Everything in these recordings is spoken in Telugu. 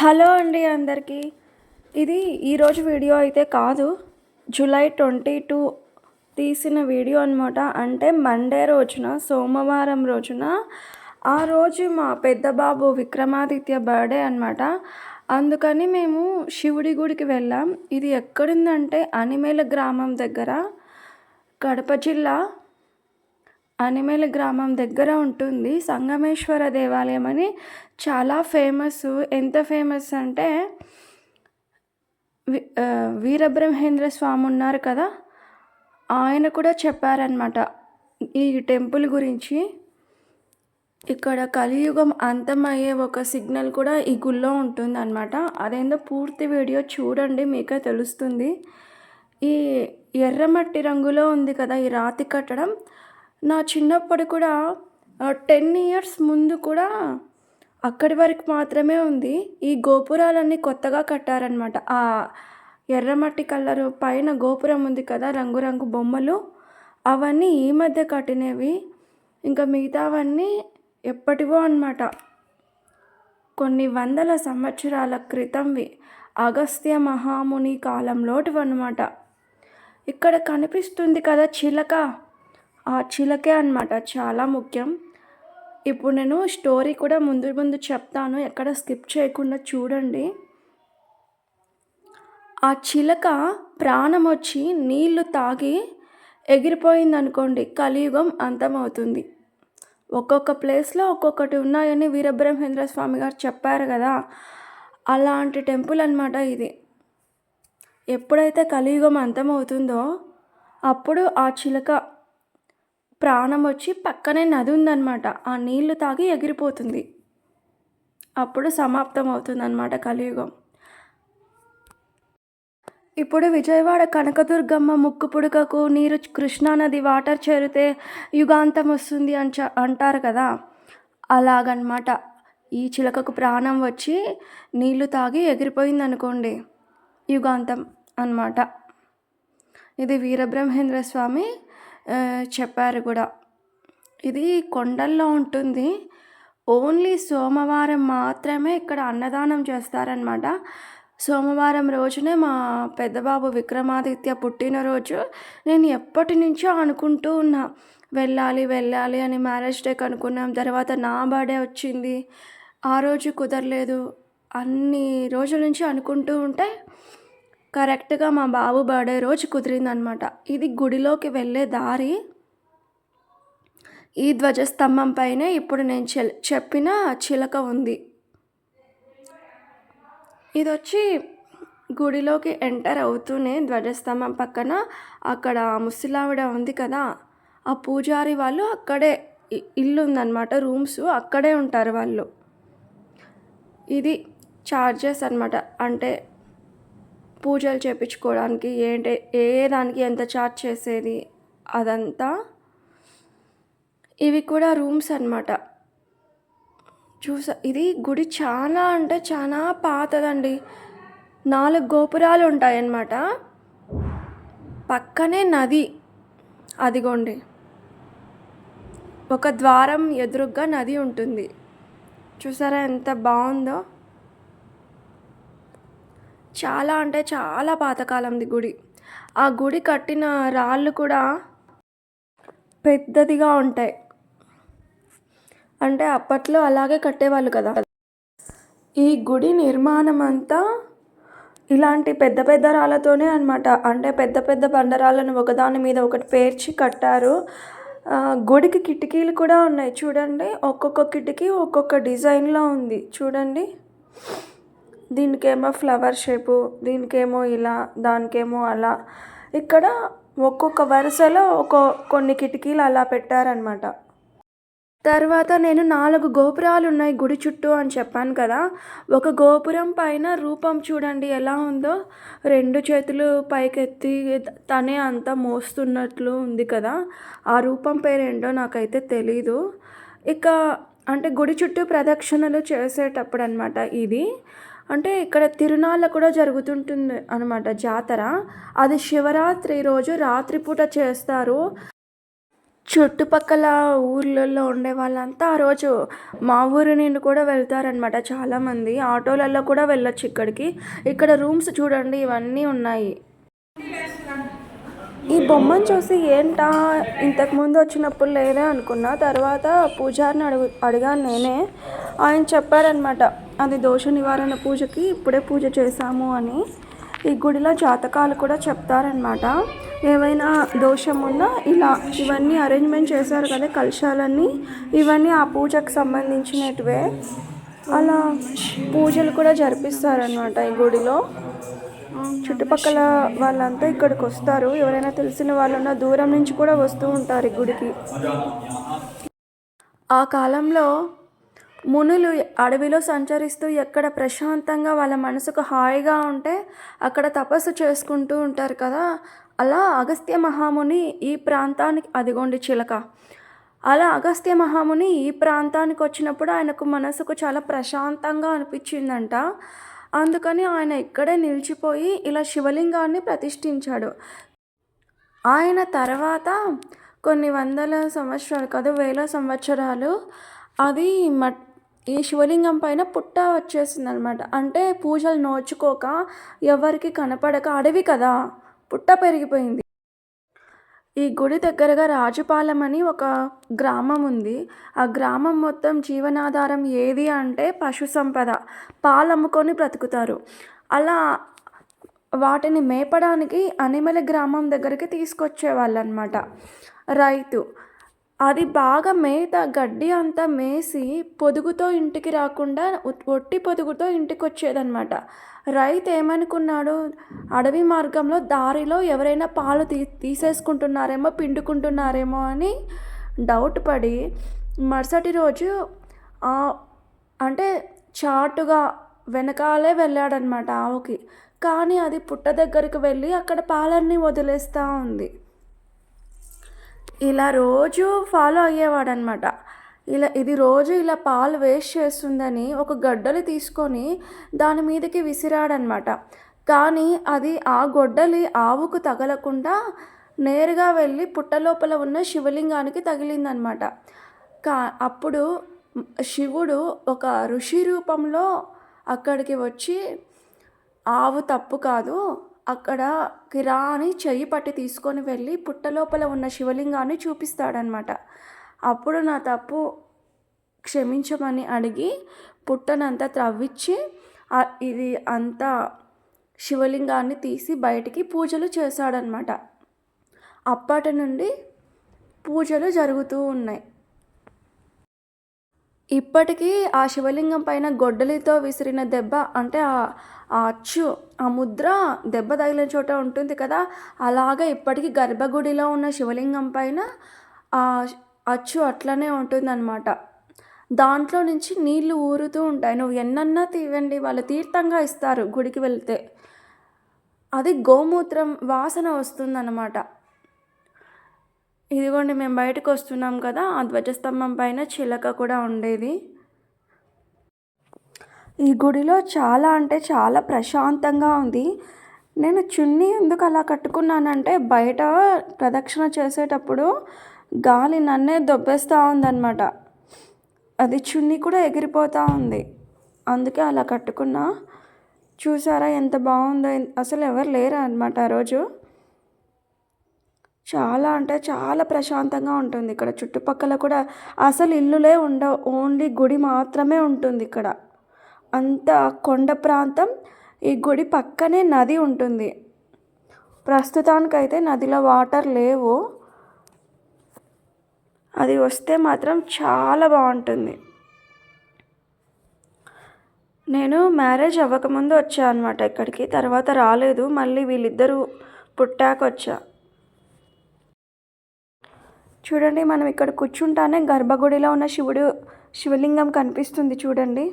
హలో అండి అందరికీ. ఇది ఈరోజు వీడియో అయితే కాదు. జూలై ట్వంటీ టూ తీసిన వీడియో అనమాట అంటే మండే రోజున సోమవారం రోజున ఆ రోజు మా పెద్ద బాబు విక్రమాదిత్య బర్త్డే అనమాట అందుకని మేము శివుడి గుడికి వెళ్ళాం. ఇది ఎక్కడుందంటే అనిమేల గ్రామం దగ్గర కడప జిల్లా అనిమేల గ్రామం దగ్గర ఉంటుంది. సంగమేశ్వర దేవాలయం అని చాలా ఫేమస్. ఎంత ఫేమస్ అంటే వీరబ్రహ్మేంద్ర స్వామి ఉన్నారు కదా? ఆయన కూడా చెప్పారనమాట ఈ టెంపుల్ గురించి ఇక్కడ కలియుగం అంతమయ్యే ఒక సిగ్నల్ కూడా ఈ గుళ్ళో ఉంటుంది అనమాట అదేందో పూర్తి వీడియో చూడండి మీకే తెలుస్తుంది. ఈ ఎర్రమట్టి రంగులో ఉంది కదా ఈ రాతి కట్టడం? నా చిన్నప్పుడు కూడా టెన్ ఇయర్స్ ముందు కూడా అక్కడి వరకు మాత్రమే ఉంది. ఈ గోపురాలన్నీ కొత్తగా కట్టారనమాట ఆ ఎర్రమట్టి కలరు పైన గోపురం ఉంది కదా రంగురంగు బొమ్మలు. అవన్నీ ఈ మధ్య కట్టినవి. ఇంకా మిగతావన్నీ ఎప్పటివో అనమాట కొన్ని వందల సంవత్సరాల క్రితంవి. అగస్త్య మహాముని కాలంలోటివి అనమాట ఇక్కడ కనిపిస్తుంది కదా చిలక. చిలకే అనమాట చాలా ముఖ్యం. ఇప్పుడు నేను స్టోరీ కూడా ముందు ముందు చెప్తాను ఎక్కడ స్కిప్ చేయకుండా చూడండి. ఆ చిలక ప్రాణం వచ్చి నీళ్ళు తాగి ఎగిరిపోయింది అనుకోండి కలియుగం అంతమవుతుంది. ఒక్కొక్క ప్లేస్లో ఒక్కొక్కటి ఉన్నాయని వీరబ్రహ్మేంద్ర స్వామి గారు చెప్పారు కదా అలాంటి టెంపుల్ అనమాట ఇది. ఎప్పుడైతే కలియుగం అంతమవుతుందో అప్పుడు ఆ చిలక ప్రాణం వచ్చి పక్కనే నది ఉందన్నమాట. ఆ నీళ్ళు తాగి ఎగిరిపోతుంది. అప్పుడు సమాప్తం అవుతుందన్నమాట కలియుగం. ఇప్పుడు విజయవాడ కనకదుర్గమ్మ ముక్కు పుడకకు నీరు కృష్ణానది వాటర్ చేరితే యుగాంతం వస్తుంది అని చ అంటారు కదా. అలాగనమాట ఈ చిలకకు ప్రాణం వచ్చి నీళ్ళు తాగి ఎగిరిపోయింది అనుకోండి యుగాంతం అన్నమాట. ఇది వీరబ్రహ్మేంద్ర స్వామి చెప్పారు కూడా. ఇది కొండల్లో ఉంటుంది. ఓన్లీ సోమవారం మాత్రమే ఇక్కడ అన్నదానం చేస్తారనమాట సోమవారం రోజునే మా పెద్దబాబు విక్రమాదిత్య పుట్టినరోజు. నేను ఎప్పటి నుంచో అనుకుంటూ ఉన్నా వెళ్ళాలి వెళ్ళాలి అని మ్యారేజ్ డేకి అనుకున్నాం తర్వాత నా బర్త్డే వచ్చింది ఆ రోజు కుదరలేదు అన్ని రోజుల నుంచి అనుకుంటూ ఉంటే కరెక్ట్గా మా బాబు బర్త్డే రోజు కుదిరిందనమాట. ఇది గుడిలోకి వెళ్ళే దారి ఈ ధ్వజస్తంభం పైనే ఇప్పుడు నేను చెప్పిన చిలక ఉంది. ఇది వచ్చి గుడిలోకి ఎంటర్ అవుతూనే ధ్వజస్తంభం పక్కన అక్కడ ముసలావిడ ఉంది కదా ఆ పూజారి వాళ్ళు అక్కడే ఇల్లు ఉందన్నమాట రూమ్స్ అక్కడే ఉంటారు వాళ్ళు. ఇది చార్జెస్ అనమాట. అంటే పూజలు చేపించుకోవడానికి ఏంటి ఏ దానికి ఎంత చార్జ్ చేసేది అదంతా ఇవి కూడా రూమ్స్ అనమాట చూసా ఇది గుడి చాలా అంటే చాలా పాతదండి. నాలుగు గోపురాలు ఉంటాయన్నమాట. పక్కనే నది అదిగోండి. ఒక ద్వారం ఎదురుగ్గా నది ఉంటుంది. చూసారా ఎంత బాగుందో? చాలా అంటే చాలా పాతకాలంది గుడి. ఆ గుడి కట్టిన రాళ్ళు కూడా పెద్దదిగా ఉంటాయి. అంటే అప్పట్లో అలాగే కట్టేవాళ్ళు కదా. ఈ గుడి నిర్మాణం అంతా ఇలాంటి పెద్ద పెద్ద రాళ్ళతోనే అనమాట అంటే పెద్ద పెద్ద బండరాళ్ళను ఒకదాని మీద ఒకటి పేర్చి కట్టారు. గుడికి కిటికీలు కూడా ఉన్నాయి. చూడండి ఒక్కొక్క కిటికీ ఒక్కొక్క డిజైన్లో ఉంది. చూడండి. దీనికేమో ఫ్లవర్ షేపు దీనికేమో ఇలా దానికేమో అలా. ఇక్కడ ఒక్కొక్క వరుసలో ఒక కొన్ని కిటికీలు అలా పెట్టారనమాట తర్వాత నేను నాలుగు గోపురాలు ఉన్నాయి గుడి చుట్టూ అని చెప్పాను కదా. ఒక గోపురం పైన రూపం చూడండి ఎలా ఉందో. రెండు చేతులు పైకెత్తి తనే అంతా మోస్తున్నట్లు ఉంది కదా. ఆ రూపం పేరేంటో నాకైతే తెలీదు. ఇక అంటే గుడి చుట్టూ ప్రదక్షిణలు చేసేటప్పుడు అనమాట ఇది. అంటే ఇక్కడ తిరునాళ్ళ కూడా జరుగుతుంటుంది అనమాట జాతర. అది శివరాత్రి రోజు రాత్రిపూట చేస్తారు. చుట్టుపక్కల ఊర్లలో ఉండే వాళ్ళంతా ఆ రోజు మా ఊరి నుండి కూడా వెళ్తారనమాట చాలామంది. ఆటోలలో కూడా వెళ్ళొచ్చు ఇక్కడికి. ఇక్కడ రూమ్స్ చూడండి ఇవన్నీ ఉన్నాయి. ఈ బొమ్మను చూసి ఏంటా ఇంతకుముందు వచ్చినప్పుడు లేదే అనుకున్నా తర్వాత పూజారిని అడుగు అడిగాను నేనే. ఆయన చెప్పారనమాట అది దోష నివారణ పూజకి ఇప్పుడే పూజ చేశాము అని ఈ గుడిలో జాతకాలు కూడా చెప్తారనమాట ఏవైనా దోషం ఉన్నా ఇలా ఇవన్నీ అరేంజ్మెంట్ చేశారు కదా కలశాలన్నీ ఇవన్నీ ఆ పూజకు సంబంధించినటివే. అలా పూజలు కూడా జరిపిస్తారనమాట ఈ గుడిలో. చుట్టుపక్కల వాళ్ళంతా ఇక్కడికి వస్తారు. ఎవరైనా తెలిసిన వాళ్ళున్నా దూరం నుంచి కూడా వస్తూ ఉంటారు ఈ గుడికి. ఆ కాలంలో మునులు అడవిలో సంచరిస్తూ ఎక్కడ ప్రశాంతంగా వాళ్ళ మనసుకు హాయిగా ఉంటే అక్కడ తపస్సు చేసుకుంటూ ఉంటారు కదా. అలా అగస్త్య మహాముని ఈ ప్రాంతానికి అదిగోండి చిలక. అలా అగస్త్య మహాముని ఈ ప్రాంతానికి వచ్చినప్పుడు ఆయనకు మనసుకు చాలా ప్రశాంతంగా అనిపించిందంట. అందుకని ఆయన ఇక్కడే నిలిచిపోయి ఇలా శివలింగాన్ని ప్రతిష్ఠించాడు. ఆయన తర్వాత కొన్ని వందల సంవత్సరాలు కాదు వేల సంవత్సరాలు అది మట్ ఈ శివలింగం పైన పుట్ట వచ్చేసింది అనమాట అంటే పూజలు నోచుకోక ఎవరికి కనపడక అడవి కదా పుట్ట పెరిగిపోయింది. ఈ గుడి దగ్గరగా రాజుపాలెం అని ఒక గ్రామం ఉంది. ఆ గ్రామం మొత్తం జీవనాధారం ఏది అంటే పశు సంపద పాలు అమ్ముకొని బ్రతుకుతారు. అలా వాటిని మేపడానికి అనిమల గ్రామం దగ్గరికి తీసుకొచ్చేవాళ్ళు అనమాట రైతు అది బాగా మేత గడ్డి అంతా మేసి పొదుగుతో ఇంటికి రాకుండా ఒట్టి పొదుగుతో ఇంటికి వచ్చేదనమాట రైతు ఏమనుకున్నాడు? అడవి మార్గంలో దారిలో ఎవరైనా పాలు తీ తీసేసుకుంటున్నారేమో పిండుకుంటున్నారేమో అని డౌట్ పడి మరుసటి రోజు అంటే చాటుగా వెనకాలే వెళ్ళాడనమాట ఆవుకి. కానీ అది పుట్ట దగ్గరికి వెళ్ళి అక్కడ పాలన్నీ వదిలేస్తూ ఉంది. ఇలా రోజు ఫాలో అయ్యేవాడనమాట ఇలా ఇది రోజు ఇలా పాలు వేస్ట్ చేస్తుందని ఒక గడ్డలు తీసుకొని దాని మీదకి విసిరాడనమాట కానీ అది ఆ గొడ్డలి ఆవుకు తగలకుండా నేరుగా వెళ్ళి పుట్టలోపల ఉన్న శివలింగానికి తగిలిందనమాట కా అప్పుడు శివుడు ఒక ఋషి రూపంలో అక్కడికి వచ్చి ఆవు తప్పు కాదు అక్కడ కిరాని చెయ్యి పట్టి తీసుకొని వెళ్ళి పుట్టలోపల ఉన్న శివలింగాన్ని చూపిస్తాడనమాట అప్పుడు నా తప్పు క్షమించమని అడిగి పుట్టనంతా త్రవ్వించి ఇది అంతా శివలింగాన్ని తీసి బయటికి పూజలు చేశాడనమాట అప్పటి నుండి పూజలు జరుగుతూ ఉన్నాయి. ఇప్పటికీ ఆ శివలింగం పైన గొడ్డలితో విసిరిన దెబ్బ అంటే ఆ అచ్చు ఆ ముద్ర దెబ్బ తగిలిన చోట ఉంటుంది కదా. అలాగా ఇప్పటికీ గర్భగుడిలో ఉన్న శివలింగం పైన ఆ అచ్చు అట్లనే ఉంటుందన్నమాట. దాంట్లో నుంచి నీళ్ళు ఊరుతూ ఉంటాయి. నువ్వు ఎన్నన్నా తీవండి వాళ్ళు తీర్థంగా ఇస్తారు గుడికి వెళ్తే. అది గోమూత్రం వాసన వస్తుందన్నమాట. ఇదిగోండి మేము బయటకు వస్తున్నాం కదా ఆ ధ్వజస్తంభం పైన చిలక కూడా ఉండేది. ఈ గుడిలో చాలా అంటే చాలా ప్రశాంతంగా ఉంది. నేను చున్నీ ఎందుకు అలా కట్టుకున్నానంటే బయట ప్రదక్షిణ చేసేటప్పుడు గాలి నన్నే దొబ్బేస్తూ ఉందన్నమాట. అది చున్నీ కూడా ఎగిరిపోతూ ఉంది. అందుకే అలా కట్టుకున్నా. చూసారా ఎంత బాగుందో అసలు ఎవరు లేరా అనమాట ఆ రోజు. చాలా అంటే చాలా ప్రశాంతంగా ఉంటుంది ఇక్కడ. చుట్టుపక్కల కూడా అసలు ఇల్లులే ఉండవు ఓన్లీ గుడి మాత్రమే ఉంటుంది ఇక్కడ. అంత కొండ ప్రాంతం ఈ గుడి పక్కనే నది ఉంటుంది. ప్రస్తుతానికైతే నదిలో వాటర్ లేవు. అది వస్తే మాత్రం చాలా బాగుంటుంది. నేను మ్యారేజ్ అవ్వకముందు వచ్చా అనమాట ఇక్కడికి తర్వాత రాలేదు మళ్ళీ వీళ్ళిద్దరూ పుట్టాక వచ్చా చూడండి మనం ఇక్కడ కూర్చుంటానే గర్భగుడిలో ఉన్న శివుడు శివలింగం కనిపిస్తుంది చూడండి.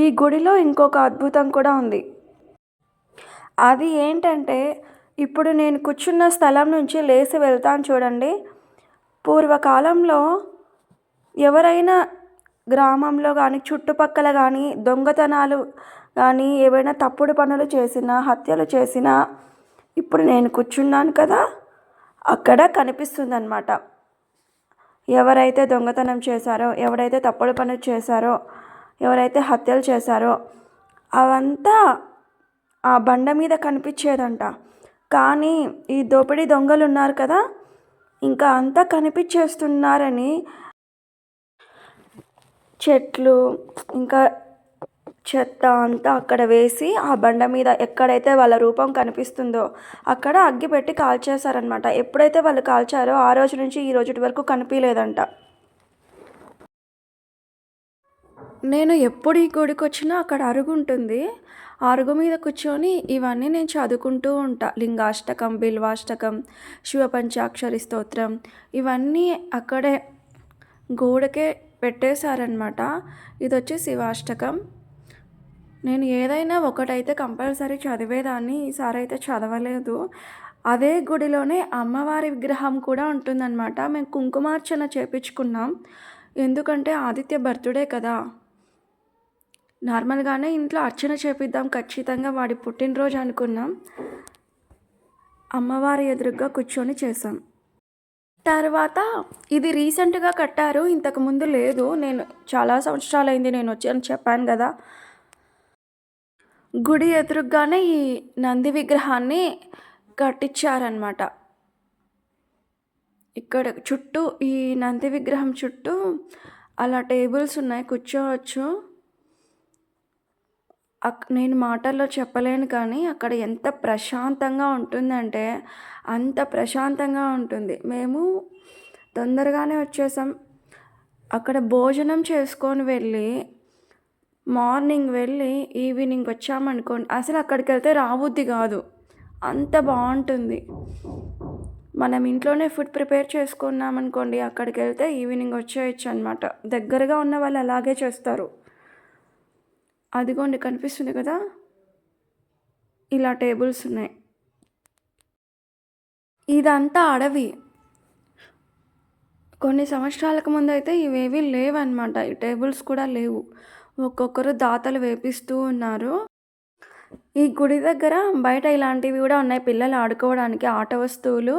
ఈ గుడిలో ఇంకొక అద్భుతం కూడా ఉంది. అది ఏంటంటే ఇప్పుడు నేను కూర్చున్న స్థలం నుంచి లేచి వెళ్తాను చూడండి. పూర్వకాలంలో ఎవరైనా గ్రామంలో కానీ చుట్టుపక్కల కానీ దొంగతనాలు కానీ ఏవైనా తప్పుడు పనులు చేసినా హత్యలు చేసినా ఇప్పుడు నేను కూర్చున్నాను కదా. అక్కడ కనిపిస్తుందన్నమాట. ఎవరైతే దొంగతనం చేశారో ఎవరైతే తప్పుడు పనులు చేశారో ఎవరైతే హత్యలు చేశారో అవంతా ఆ బండ మీద కనిపించేదంట. కానీ ఈ దోపిడీ దొంగలు ఉన్నారు కదా ఇంకా అంతా కనిపించేస్తున్నారని చెట్లు ఇంకా చెత్త అంతా అక్కడ వేసి ఆ బండ మీద ఎక్కడైతే వాళ్ళ రూపం కనిపిస్తుందో అక్కడ అగ్గి పెట్టి కాల్చేశారనమాట ఎప్పుడైతే వాళ్ళు కాల్చారో ఆ రోజు నుంచి ఈ రోజు వరకు కనిపించలేదంట. నేను ఎప్పుడు ఈ గుడికి వచ్చినా అక్కడ అరుగు ఉంటుంది. అరుగు మీద కూర్చొని ఇవన్నీ నేను చదువుకుంటూ ఉంటా. లింగాష్టకం బిల్వాష్టకం శివపంచాక్షరి స్తోత్రం ఇవన్నీ అక్కడే గోడకే పెట్టేశారనమాట ఇది వచ్చి శివాష్టకం. నేను ఏదైనా ఒకటైతే కంపల్సరీ చదివేదాన్ని ఈసారి అయితే చదవలేదు. అదే గుడిలోనే అమ్మవారి విగ్రహం కూడా ఉంటుందన్నమాట. మేము కుంకుమార్చన చేపించుకున్నాం. ఎందుకంటే ఆదిత్య బర్త్డే కదా. నార్మల్గానే ఇంట్లో అర్చన చేపిద్దాం ఖచ్చితంగా వాడి పుట్టినరోజు అనుకున్నాం. అమ్మవారి ఎదురుగా కూర్చొని చేసాం తర్వాత ఇది రీసెంట్గా కట్టారు ఇంతకు ముందు లేదు. నేను చాలా సంవత్సరాలైంది నేను వచ్చాను చెప్పాను కదా. గుడి ఎదురుగానే ఈ నంది విగ్రహాన్ని కట్టించారనమాట ఇక్కడ చుట్టూ ఈ నంది విగ్రహం చుట్టూ అలా టేబుల్స్ ఉన్నాయి కూర్చోవచ్చు. అక్ నేను మాటల్లో చెప్పలేను కానీ అక్కడ ఎంత ప్రశాంతంగా ఉంటుందంటే అంత ప్రశాంతంగా ఉంటుంది. మేము తొందరగానే వచ్చేసాం. అక్కడ భోజనం చేసుకొని వెళ్ళి మార్నింగ్ వెళ్ళి ఈవినింగ్ వచ్చామనుకోండి అసలు అక్కడికి వెళ్తే రాబుద్ది కాదు. అంత బాగుంటుంది. మనం ఇంట్లోనే ఫుడ్ ప్రిపేర్ చేసుకున్నాం అనుకోండి అక్కడికి వెళ్తే ఈవినింగ్ వచ్చేయచ్చు అనమాట దగ్గరగా ఉన్న వాళ్ళు అలాగే చేస్తారు. అదిగోండి కనిపిస్తుంది కదా? ఇలా టేబుల్స్ ఉన్నాయి. ఇదంతా అడవి. కొన్ని సంవత్సరాలకు ముందు అయితే ఇవేవి లేవన్నమాట. ఈ టేబుల్స్ కూడా లేవు. ఒక్కొక్కరు దాతలు వేపిస్తూ ఉన్నారు. ఈ గుడి దగ్గర బయట ఇలాంటివి కూడా ఉన్నాయి. పిల్లలు ఆడుకోవడానికి ఆట వస్తువులు.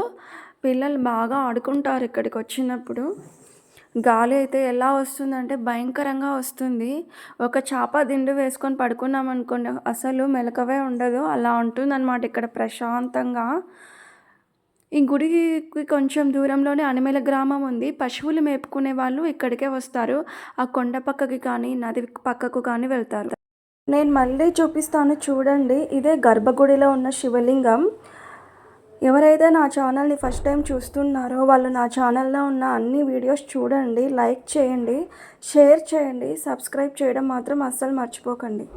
పిల్లలు బాగా ఆడుకుంటారు ఇక్కడికి వచ్చినప్పుడు. గాలి అయితే ఎలా వస్తుందంటే భయంకరంగా వస్తుంది. ఒక చేప దిండు వేసుకొని పడుకున్నాం అనుకోండి అసలు మెలకవే ఉండదు. అలా ఉంటుందన్నమాట ఇక్కడ ప్రశాంతంగా. ఈ గుడికి కొంచెం దూరంలోనే అనిమేల గ్రామం ఉంది. పశువులు మేపుకునే వాళ్ళు ఇక్కడికే వస్తారు. ఆ కొండ పక్కకి కానీ నది పక్కకు కానీ వెళ్తారు. నేను మళ్ళీ చూపిస్తాను చూడండి. ఇదే గర్భగుడిలో ఉన్న శివలింగం. ఎవరైతే నా ఛానల్ని ఫస్ట్ టైం చూస్తున్నారో వాళ్ళు నా ఛానల్లో ఉన్న అన్ని వీడియోస్ చూడండి. లైక్ చేయండి. షేర్ చేయండి. సబ్స్క్రైబ్ చేయడం మాత్రం అస్సలు మర్చిపోకండి.